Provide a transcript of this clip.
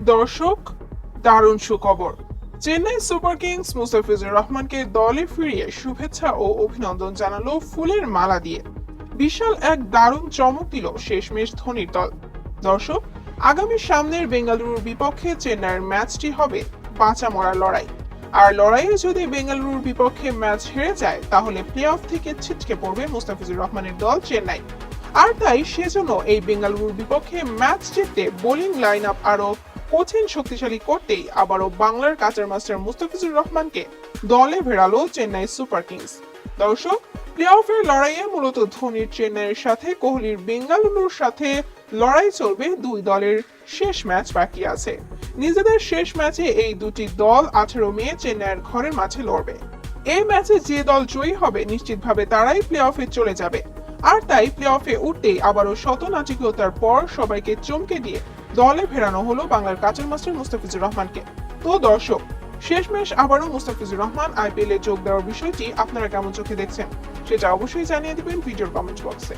দর্শক, দারুণ সুখবর। চেন্নাই সুপার কিংস মুস্তাফিজুর রহমানকে দলে ফিরিয়ে শুভেচ্ছা ও অভিনন্দন জানালো ফুলের মালা দিয়ে। বিশাল এক দারুণ চমক দিল শেষমেশ ধোনির দল। দর্শক, আগামী সামনের বেঙ্গালুরুর বিপক্ষে চেন্নাইয়ের ম্যাচটি হবে বাঁচা মরার লড়াই। আর লড়াইয়ে যদি বেঙ্গালুরুর বিপক্ষে ম্যাচ হেরে যায়, তাহলে প্লে অফ থেকে ছিটকে পড়বে মুস্তাফিজুর রহমানের দল চেন্নাই। আর তাই সেজন্য এই বেঙ্গালুরুর বিপক্ষে ম্যাচ জিততে বোলিং লাইন আপ আরও কঠিন শক্তিশালী করতেই আবারও বাংলার কাচার মাস্টার মুস্তাফিজুর রহমানকে দলে ভেড়ালো চেন্নাই সুপার কিংস। দর্শক প্লে অফের লড়াইয়ে মূলত ধোনির চেন্নাইয়ের সাথে কোহলির বেঙ্গালুরুর সাথে লড়াই চলবে দুই দলের শেষ ম্যাচ বাকি আছে। নিজেদের শেষ ম্যাচে এই দুটি দল আঠারো মে চেন্নাইয়ের ঘরের মাঠে লড়বে। এই ম্যাচে যে দল জয়ী হবে, নিশ্চিতভাবে তারাই প্লে অফে চলে যাবে। আর তাই প্লে অফে উঠতেই আবারও শত নাচিকতার পর সবাইকে চমকে দিয়ে দলে ফেরানো হলো বাংলার কাচের মাস্টার মুস্তাফিজুর রহমানকে। তো দর্শক, শেষমেশ আবারও মুস্তাফিজুর রহমান আইপিএল এ যোগ দেওয়ার বিষয়টি আপনারা কেমন চোখে দেখছেন? সেটা অবশ্যই জানিয়ে দেবেন ভিডিওর কমেন্ট বক্সে